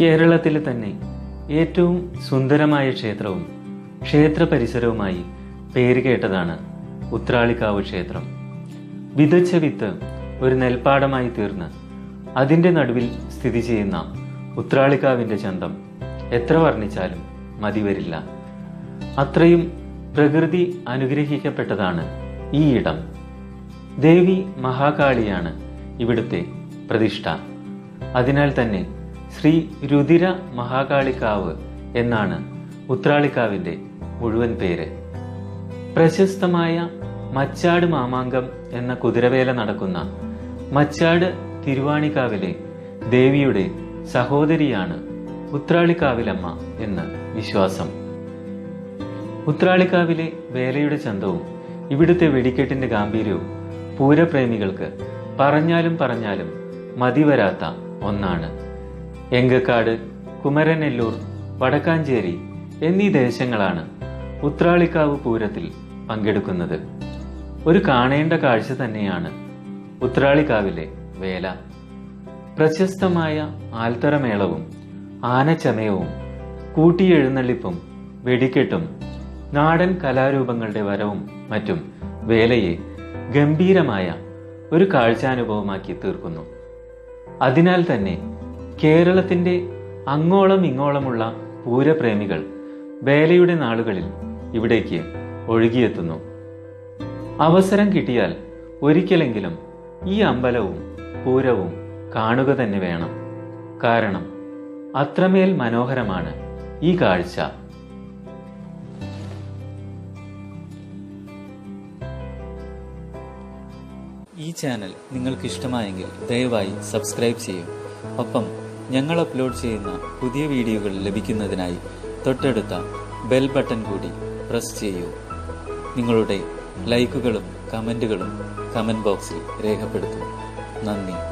കേരളത്തിലെ തന്നെ ഏറ്റവും സുന്ദരമായ ക്ഷേത്രവും ക്ഷേത്ര പരിസരവുമായി പേരുകേട്ടതാണ് ഉത്രാളിക്കാവ് ക്ഷേത്രം. വിതച്ച വിത്ത് ഒരു നെൽപ്പാടമായി തീർന്ന് അതിന്റെ നടുവിൽ സ്ഥിതി ചെയ്യുന്ന ഉത്രാളിക്കാവിന്റെ ചന്തം എത്ര വർണിച്ചാലും മതിവരില്ല അത്രയും പ്രകൃതി അനുഗ്രഹിക്കപ്പെട്ടതാണ് ഈ ഇടം. ദേവി മഹാകാളിയാണ് ഇവിടുത്തെ പ്രതിഷ്ഠ. അതിനാൽ തന്നെ ശ്രീ രുതിര മഹാകാളിക്കാവ് എന്നാണ് ഉത്രാളിക്കാവിന്റെ മുഴുവൻ പേര്. പ്രശസ്തമായ മച്ചാട് മാമാങ്കം എന്ന കുതിരവേല നടക്കുന്ന മച്ചാട് തിരുവാണിക്കാവിലെ ദേവിയുടെ സഹോദരിയാണ് ഉത്രാളിക്കാവിലമ്മ എന്ന് വിശ്വാസം. ഉത്രാളിക്കാവിലെ വേലയുടെ ചന്തവും ഇവിടുത്തെ വെടിക്കെട്ടിന്റെ ഗാംഭീര്യവും പൂരപ്രേമികൾക്ക് പറഞ്ഞാലും പറഞ്ഞാലും മതിവരാത്ത ഒന്നാണ്. എങ്കക്കാട് കുമരനെല്ലൂർ വടക്കാഞ്ചേരി എന്നീ ദേശങ്ങളാണ് ഉത്രാളിക്കാവ് പൂരത്തിൽ പങ്കെടുക്കുന്നത്. ഒരു കാണേണ്ട കാഴ്ച തന്നെയാണ് ഉത്രാളിക്കാവിലെ വേല. പ്രശസ്തമായ ആൽത്തറമേളവും ആനച്ചമയവും കൂട്ടിയെഴുന്നള്ളിപ്പും വെടിക്കെട്ടും നാടൻ കലാരൂപങ്ങളുടെ വരവും മറ്റും വേലയെ ഗംഭീരമായ ഒരു കാഴ്ചാനുഭവമാക്കി തീർക്കുന്നു. അതിനാൽ തന്നെ കേരളത്തിന്റെ അങ്ങോളം ഇങ്ങോളമുള്ള പൂരപ്രേമികൾ വേലയുടെ നാളുകളിൽ ഇവിടേക്ക് ഒഴുകിയെത്തുന്നു. അവസരം കിട്ടിയാൽ ഒരിക്കലെങ്കിലും ഈ അമ്പലവും പൂരവും കാണുക തന്നെ വേണം. കാരണം അത്രമേൽ മനോഹരമാണ് ഈ കാഴ്ച. ഈ ചാനൽ നിങ്ങൾക്ക് ഇഷ്ടമായെങ്കിൽ ദയവായി സബ്സ്ക്രൈബ് ചെയ്യൂ. ഒപ്പം ഞങ്ങൾ അപ്ലോഡ് ചെയ്യുന്ന പുതിയ വീഡിയോകൾ ലഭിക്കുന്നതിനായി തൊട്ടടുത്ത ബെൽ ബട്ടൺ കൂടി പ്രസ് ചെയ്യൂ. നിങ്ങളുടെ ലൈക്കുകളും കമന്റുകളും കമന്റ് ബോക്സിൽ രേഖപ്പെടുത്തും. നന്ദി.